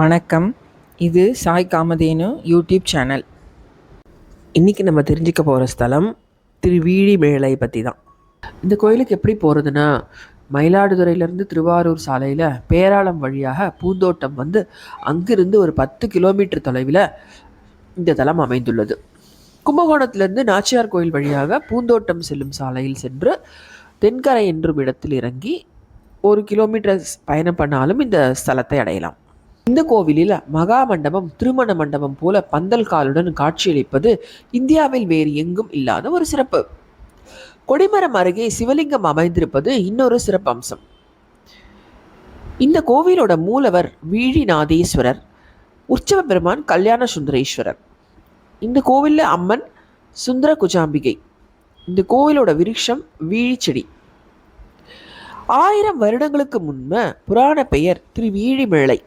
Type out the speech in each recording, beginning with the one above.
வணக்கம். இது Sai Kamadhenu YouTube channel இன்றைக்கி நம்ம தெரிஞ்சுக்க போகிற ஸ்தலம் திருவீழிமேளை பற்றி தான் இந்த கோயிலுக்கு எப்படி போகிறதுன்னா மயிலாடுதுறையிலேருந்து திருவாரூர் சாலையில் பேராளம் வழியாக பூந்தோட்டம் வந்து அங்கிருந்து ஒரு பத்து கிலோமீட்டர் தொலைவில் இந்த தலம் அமைந்துள்ளது. கும்பகோணத்திலிருந்து நாச்சியார் கோயில் வழியாக பூந்தோட்டம் செல்லும் சாலையில் சென்று தென்கரை என்றும் இடத்தில் இறங்கி ஒரு கிலோமீட்டர் பயணம் பண்ணாலும் இந்த ஸ்தலத்தை அடையலாம். இந்த கோவிலில் மகா மண்டபம் திருமண மண்டபம் போல பந்தல் காலுடன் காட்சியளிப்பது இந்தியாவில் வேறு எங்கும் இல்லாத ஒரு சிறப்பு. கொடிமரம் அருகே சிவலிங்கம் அமைந்திருப்பது இன்னொரு சிறப்பம்சம். இந்த கோவிலோட மூலவர் வீழிநாதேஸ்வரர் உற்சவ பெருமான் கல்யாண சுந்தரேஸ்வரர். இந்த கோவிலில் அம்மன் சுந்தர குஜாம்பிகை. இந்த கோவிலோட விருட்சம் வீழிச்செடி. ஆயிரம் வருடங்களுக்கு முன்பு புராண பெயர் திரு வீழிமிழலை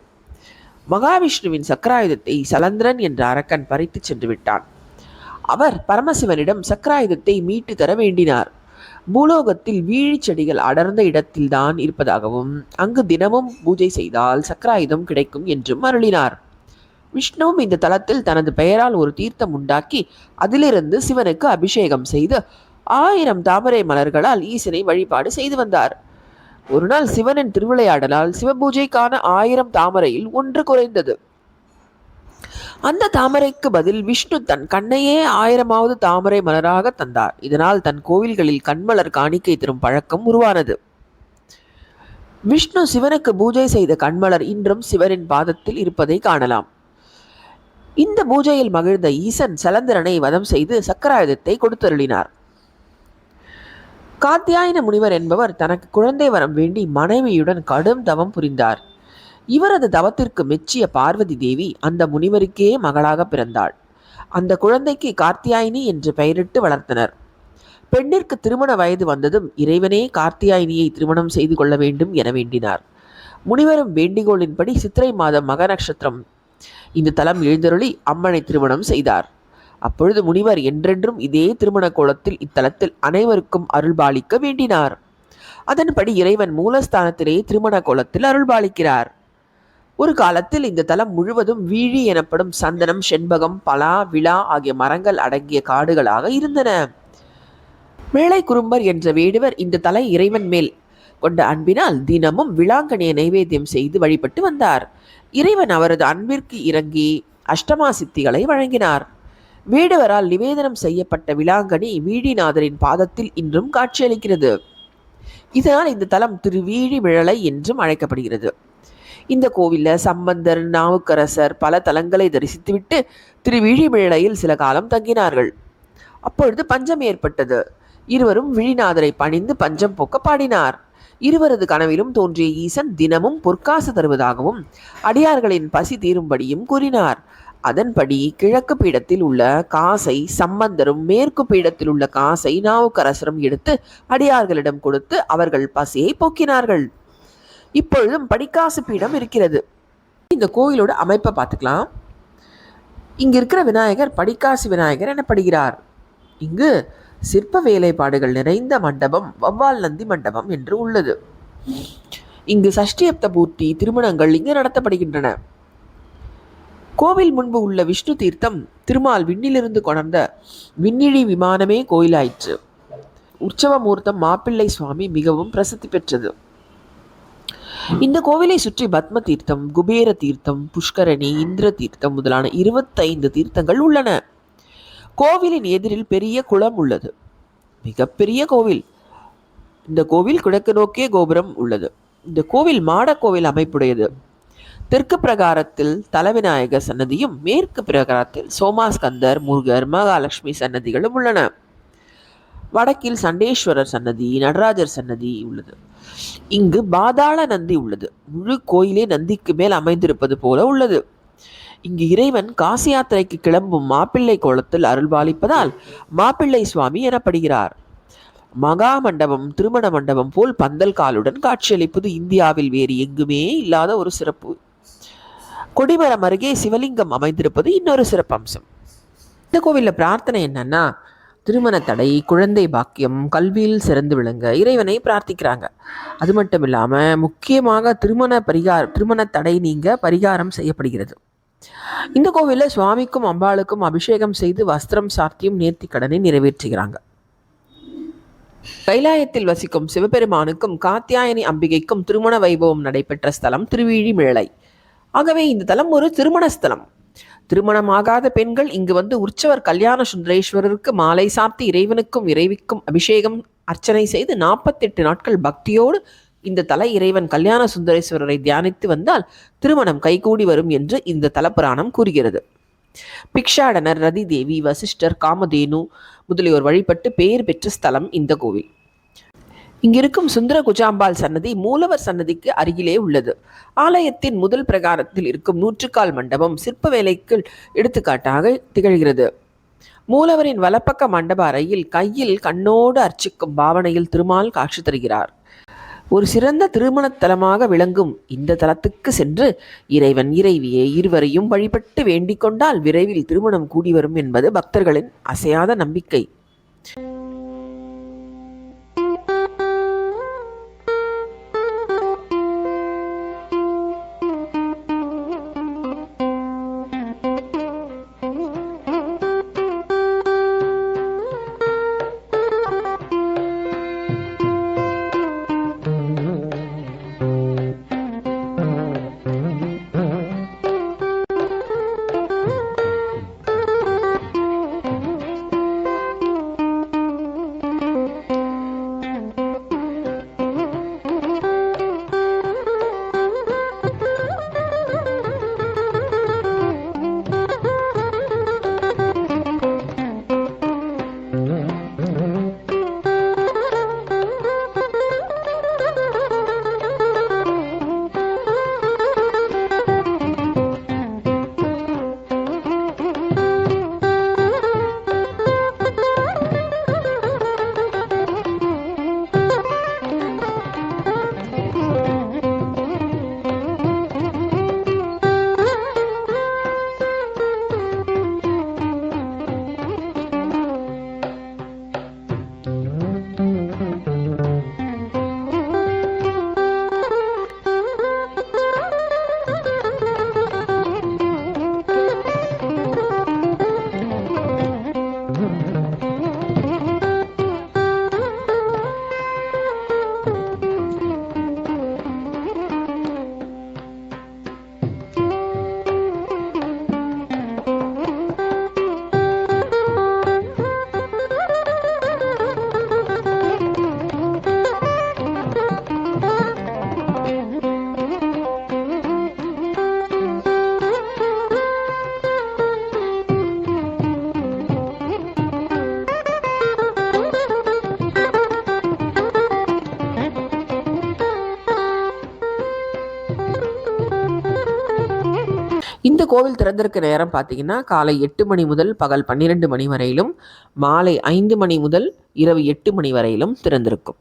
மகாவிஷ்ணுவின் சக்கராயுதத்தை சலந்திரன் என்ற அரக்கன் பறித்து சென்று விட்டான். அவர் பரமசிவனிடம் சக்கராயுதத்தை மீட்டு தர வேண்டினார். பூலோகத்தில் வீழிச்செடிகள் அடர்ந்த இடத்தில்தான் இருப்பதாகவும் அங்கு தினமும் பூஜை செய்தால் சக்கராயுதம் கிடைக்கும் என்றும் அருளினார். விஷ்ணுவும் இந்த தலத்தில் தனது பெயரால் ஒரு தீர்த்தம் உண்டாக்கி அதிலிருந்து சிவனுக்கு அபிஷேகம் செய்து ஆயிரம் தாமரை மலர்களால் ஈசனை வழிபாடு செய்து வந்தார். ஒரு நாள் சிவனின் திருவிளையாடலால் சிவபூஜைக்கான ஆயிரம் தாமரையில் ஒன்று குறைந்தது. அந்த தாமரைக்கு பதில் விஷ்ணு தன் கண்ணையே ஆயிரமாவது தாமரை மலராக தந்தார். இதனால் தன் கோவில்களில் கண்மலர் காணிக்கை தரும் பழக்கம் உருவானது. விஷ்ணு சிவனுக்கு பூஜை செய்த கண்மலர் இன்றும் சிவனின் பாதத்தில் இருப்பதை காணலாம். இந்த பூஜையில் மகிழ்ந்த ஈசன் சலந்திரனை வதம் செய்து சக்கராயுதத்தை கொடுத்தருளினார். காத்தியாயன முனிவர் என்பவர் தனக்கு குழந்தை வரம் வேண்டி மனைவியுடன் கடும் தவம் புரிந்தார். இவரது தவத்திற்கு மெச்சிய பார்வதி தேவி அந்த முனிவருக்கே மகளாக பிறந்தாள். அந்த குழந்தைக்கு கார்த்தியாயினி என்று பெயரிட்டு வளர்த்தனர். பெண்ணிற்கு திருமண வயது வந்ததும் இறைவனே கார்த்தியாயினியை திருமணம் செய்து கொள்ள வேண்டும் என வேண்டினார். முனிவரும் வேண்டிகோளின்படி சித்திரை மாதம் மக நட்சத்திரம் இந்த தலம் எழுந்தருளி அம்மனை திருமணம் செய்தார். அப்பொழுது முனிவர் என்றென்றும் இதே திருமண கோலத்தில் இத்தலத்தில் அனைவருக்கும் அருள்பாலிக்க வேண்டினார். அதன்படி இறைவன் மூலஸ்தானத்திலேயே திருமண கோலத்தில் அருள்பாலிக்கிறார். ஒரு காலத்தில் இந்த தலம் முழுவதும் வீழி எனப்படும் சந்தனம் செண்பகம் பலா விழா ஆகிய மரங்கள் அடங்கிய காடுகளாக இருந்தன. மேலை குறும்பர் என்ற வேடுவர் இந்த தலை இறைவன் மேல் கொண்ட அன்பினால் தினமும் விளாங்கனிய நைவேத்தியம் செய்து வழிபட்டு வந்தார். இறைவன் அவரது அன்பிற்கு இறங்கி அஷ்டமா சித்திகளை வழங்கினார். வேடுவரால் நிவேதனம் செய்யப்பட்ட விளாங்கனி வீழிநாதரின் பாதத்தில் இன்றும் காட்சியளிக்கிறது. இதனால் இந்த தலம் திரு வீழிமிழலை என்றும் அழைக்கப்படுகிறது. இந்த கோவிலில் சம்பந்தர் நாவுக்கரசர் பல தலங்களை தரிசித்துவிட்டு திருவிழிமிழலையில் சில காலம் தங்கினார்கள். அப்பொழுது பஞ்சம் ஏற்பட்டது. இருவரும் விழிநாதரை பணிந்து பஞ்சம் போக்க பாடினார். இருவரது கனவிலும் தோன்றிய ஈசன் தினமும் பொற்காசு தருவதாகவும் அடியார்களின் பசி தீரும்படியும் கூறினார். அதன்படி கிழக்கு பீடத்தில் உள்ள காசை சம்பந்தரும் மேற்கு பீடத்தில் உள்ள காசை நாவுக்கரசரும் எடுத்து அடியார்களிடம் கொடுத்து அவர்கள் பசியை போக்கினார்கள். இப்பொழுதும் படிக்காசு பீடம் இருக்கிறது. இந்த கோயிலோட அமைப்பை பார்த்துக்கலாம். இங்கு இருக்கிற விநாயகர் படிக்காசு விநாயகர் எனப்படுகிறார். இங்கு சிற்ப வேலைப்பாடுகள் நிறைந்த மண்டபம் வவ்வால் நந்தி மண்டபம் என்று உள்ளது. இங்கு சஷ்டியப்த பூர்த்தி திருமணங்கள் இங்கு நடத்தப்படுகின்றன. கோவில் முன்பு உள்ள விஷ்ணு தீர்த்தம் திருமால் விண்ணிலிருந்து கொணர்ந்த விண்ணிழி விமானமே கோயிலாயிற்று. உற்சவ மூர்த்தம் மாப்பிள்ளை சுவாமி மிகவும் பிரசித்தி பெற்றது. இந்த கோவிலை சுற்றி பத்ம தீர்த்தம் குபேர தீர்த்தம் புஷ்கரணி இந்திர தீர்த்தம் முதலான இருபத்தைந்து தீர்த்தங்கள் உள்ளன. கோவிலின் எதிரில் பெரிய குளம் உள்ளது. மிகப்பெரிய கோவில். இந்த கோவில் கிழக்கு நோக்கிய கோபுரம் உள்ளது. இந்த கோவில் மாடக்கோவில் அமைப்புடையது. தெற்கு பிரகாரத்தில் தலவிநாயகர் சன்னதியும் மேற்கு பிரகாரத்தில் சோமாஸ்கந்தர் முருகர் மகாலட்சுமி சன்னதிகளும் உள்ளன. வடக்கில் சண்டேஸ்வரர் சன்னதி நடராஜர் சன்னதி உள்ளது. இங்கு பாதாள நந்தி உள்ளது. முழு கோயிலே நந்திக்கு மேல் அமைந்திருப்பது போல உள்ளது. இங்கு இறைவன் காசி யாத்திரைக்கு கிளம்பும் மாப்பிள்ளை கோலத்தில் அருள்பாலிப்பதால் மாப்பிள்ளை சுவாமி எனப்படுகிறார். மகா மண்டபம் திருமண மண்டபம் போல் பந்தல் காலுடன் காட்சியளிப்பது இந்தியாவில் வேறு எங்குமே இல்லாத ஒரு சிறப்பு. கொடிமரம் அருகே சிவலிங்கம் அமைந்திருப்பது இன்னொரு சிறப்பம்சம். இந்த கோவிலில் பிரார்த்தனை என்னன்னா திருமண தடை குழந்தை பாக்கியம் கல்வியில் சிறந்து விளங்க இறைவனை பிரார்த்திக்கிறாங்க. அது மட்டும் இல்லாமல் முக்கியமாக திருமண பரிகார திருமண தடை நீங்க பரிகாரம் செய்யப்படுகிறது. இந்த கோவிலில் சுவாமிக்கும் அம்பாளுக்கும் அபிஷேகம் செய்து வஸ்திரம் சாத்தியம் நேர்த்தி கடனை நிறைவேற்றுகிறாங்க. கைலாயத்தில் வசிக்கும் சிவபெருமானுக்கும் காத்தியாயனி அம்பிகைக்கும் திருமண வைபவம் நடைபெற்ற ஸ்தலம் திருவிழிமிழலை ஆகவே இந்த தலம் ஒரு திருமண ஸ்தலம் திருமணமாகாத பெண்கள் இங்கு வந்து உற்சவர் கல்யாண சுந்தரேஸ்வரருக்கு மாலை சாத்தி இறைவனுக்கும் இறைவிக்கும் அபிஷேகம் அர்ச்சனை செய்து நாற்பத்தெட்டு நாட்கள் பக்தியோடு இந்த தல இறைவன் கல்யாண சுந்தரேஸ்வரரை தியானித்து வந்தால் திருமணம் கைகூடி வரும் என்று இந்த தலப்புராணம் கூறுகிறது. பிக்ஷாடனர் ரதி தேவி வசிஷ்டர் காமதேனு முதலியோர் வழிபட்டு பெயர் பெற்ற ஸ்தலம் இந்த கோவில். இங்கிருக்கும் சுந்தர குஜாம்பாள் சன்னதி மூலவர் சன்னதிக்கு அருகிலே உள்ளது. ஆலயத்தின் முதல் பிரகாரத்தில் இருக்கும் நூற்றுக்கால் மண்டபம் சிற்ப வேலைக்கு எடுத்துக்காட்டாக திகழ்கிறது. மூலவரின் வலப்பக்க மண்டப அறையில் கையில் கண்ணோடு அர்ச்சிக்கும் பாவனையில் திருமால் காட்சி தருகிறார். ஒரு சிறந்த திருமணத்தலமாக விளங்கும் இந்த தலத்துக்கு சென்று இறைவன் இறைவியை இருவரையும் வழிபட்டு வேண்டிக் கொண்டால் விரைவில் திருமணம் கூடி வரும் என்பது பக்தர்களின் அசையாத நம்பிக்கை. இந்த கோவில் திறந்திருக்க நேரம் பார்த்தீங்கன்னா காலை எட்டு மணி முதல் பகல் பன்னிரெண்டு மணி வரையிலும் மாலை ஐந்து மணி முதல் இரவு எட்டு மணி வரையிலும் திறந்திருக்கும்.